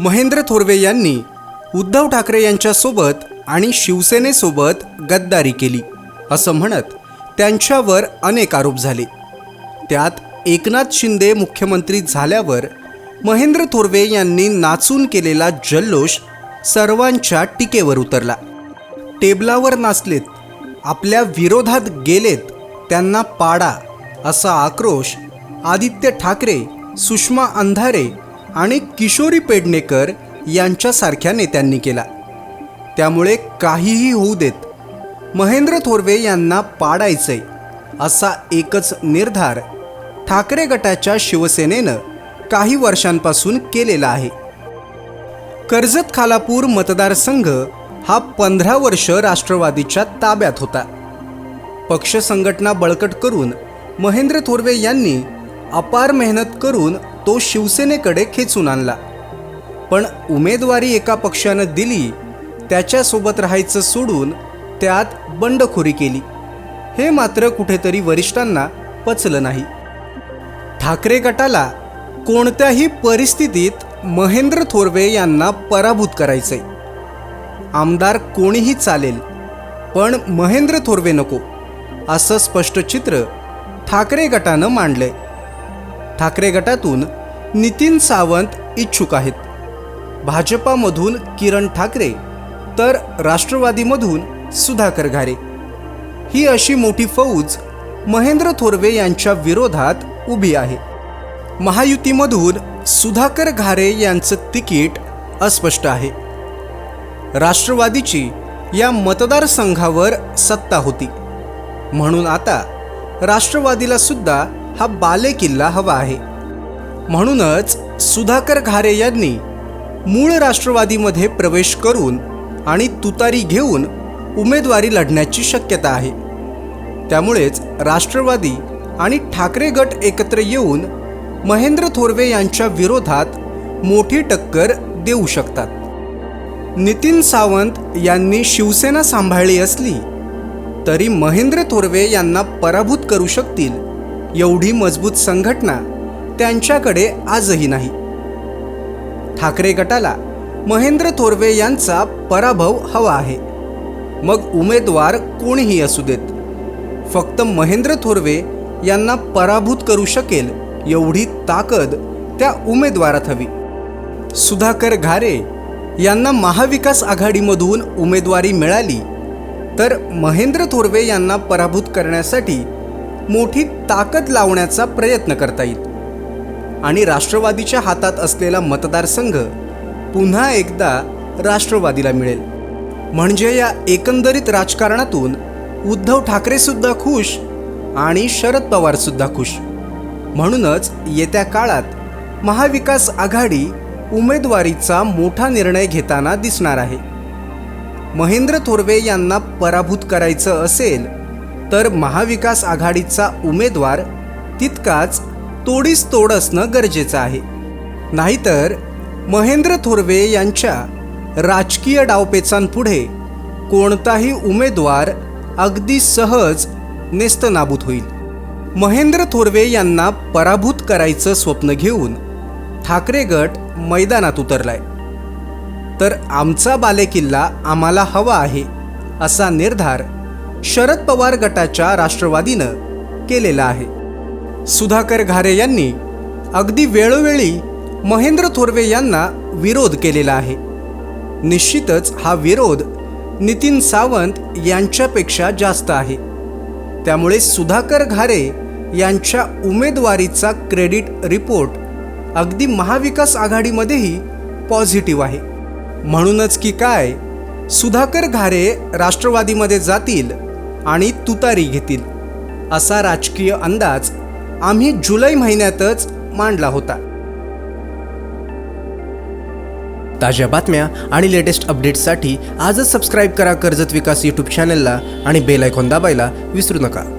महेंद्र थोरवे यांनी उद्धव ठाकरे यांच्यासोबत आणि शिवसेनेसोबत गद्दारी केली असं म्हणत त्यांच्यावर अनेक आरोप झाले. त्यात एकनाथ शिंदे मुख्यमंत्री झाल्यावर महेंद्र थोरवे यांनी नाचून केलेला जल्लोष सर्वांच्या टीकेवर उतरला. टेबलावर नाचलेत आपल्या विरोधात गेलेत त्यांना पाडा असा आक्रोश आदित्य ठाकरे सुषमा अंधारे आणि किशोरी पेडणेकर यांच्यासारख्या नेत्यांनी केला. त्यामुळे काहीही होऊ देत महेंद्र थोरवे यांना पाडायचंय असा एकच निर्धार ठाकरे गटाच्या शिवसेनेनं काही वर्षांपासून केलेला आहे. कर्जत खालापूर मतदारसंघ हा पंधरा वर्ष राष्ट्रवादीच्या ताब्यात होता. पक्ष संघटना बळकट करून महेंद्र थोरवे यांनी अपार मेहनत करून तो शिवसेनेकडे खेचून आणला. पण उमेदवारी एका पक्षानं दिली त्याच्यासोबत राहायचं सोडून त्यात बंडखोरी केली. हे मात्र कुठेतरी वरिष्ठांना पचलं नाही. ठाकरे गटाला कोणत्याही परिस्थितीत महेंद्र थोरवे यांना पराभूत करायचंय. आमदार कोणीही चालेल पण महेंद्र थोरवे नको असं स्पष्ट चित्र ठाकरे गटानं मांडलंय. ठाकरे गटातून नितीन सावंत इच्छुक आहेत. भाजपामधून किरण ठाकरे तर राष्ट्रवादीमधून सुधाकर घारे. ही अशी मोठी फौज महेंद्र थोरवे यांच्या विरोधात उभी आहे. महायुतीमधून सुधाकर घारे यांचं तिकीट अस्पष्ट आहे. राष्ट्रवादीची या मतदारसंघावर सत्ता होती. म्हणून आता राष्ट्रवादीला सुद्धा हा बालेकिल्ला हवा आहे. म्हणूनच सुधाकर घारे यांनी मूळ राष्ट्रवादीमध्ये प्रवेश करून आणि तुतारी घेऊन उमेदवारी लढण्याची शक्यता आहे. त्यामुळेच राष्ट्रवादी आणि ठाकरे गट एकत्र येऊन महेंद्र थोरवे यांच्या विरोधात मोठी टक्कर देऊ शकतात. नितीन सावंत यांनी शिवसेना सांभाळली असली तरी महेंद्र थोरवे यांना पराभूत करू शकतील एवढी मजबूत संघटना त्यांच्याकडे आजही नाही. ठाकरे गटाला महेंद्र थोरवे यांचा पराभव हवा आहे. मग उमेदवार कोणीही असू देत. फक्त महेंद्र थोरवे यांना पराभूत करू शकेल एवढी ताकद त्या उमेदवारात हवी. सुधाकर घारे यांना महाविकास आघाडीमधून उमेदवारी मिळाली तर महेंद्र थोरवे यांना पराभूत करण्यासाठी मोठी ताकद लावण्याचा प्रयत्न करता येईल. आणि राष्ट्रवादीच्या हातात असलेला मतदारसंघ पुन्हा एकदा राष्ट्रवादीला मिळेल. म्हणजे या एकंदरीत राजकारणातून उद्धव ठाकरेसुद्धा खुश आणि शरद पवारसुद्धा खुश. म्हणूनच येत्या काळात महाविकास आघाडी उमेदवारीचा मोठा निर्णय घेताना दिसणार आहे. महेंद्र थोरवे यांना पराभूत करायचं असेल तर महाविकास आघाडीचा उमेदवार तितकाच तोडीस तोड असणं गरजेचं आहे. नाहीतर महेंद्र थोरवे यांच्या राजकीय डावपेचांपुढे कोणताही उमेदवार अगदी सहज नेस्तनाबूत होईल. महेंद्र थोरवे यांना पराभूत करायचं स्वप्न घेऊन ठाकरे गट मैदानात उतरलाय. तर आमचा बालेकिल्ला आम्हाला हवा आहे असा निर्धार शरद पवार गटाच्या राष्ट्रवादीनं केलेला आहे. सुधाकर घारे यांनी अगदी वेळोवेळी महेंद्र थोरवे यांना विरोध केलेला आहे. निश्चितच हा विरोध नितीन सावंत यांच्यापेक्षा जास्त आहे. त्यामुळे सुधाकर घारे यांच्या उमेदवारीचा क्रेडिट रिपोर्ट अगदी महाविकास आघाडीमध्येही पॉझिटिव्ह आहे. म्हणूनच की काय सुधाकर घारे राष्ट्रवादीमध्ये जातील आणि तुतारी घेतील. असा राजकीय अंदाज आम्ही जुलै महिन्यातच मांडला होता. ताज्या बातम्या आणि लेटेस्ट अपडेट्ससाठी आजच सबस्क्राईब करा कर्जत विकास यूट्यूब चॅनलला आणि बेल आयकॉन दाबायला विसरू नका.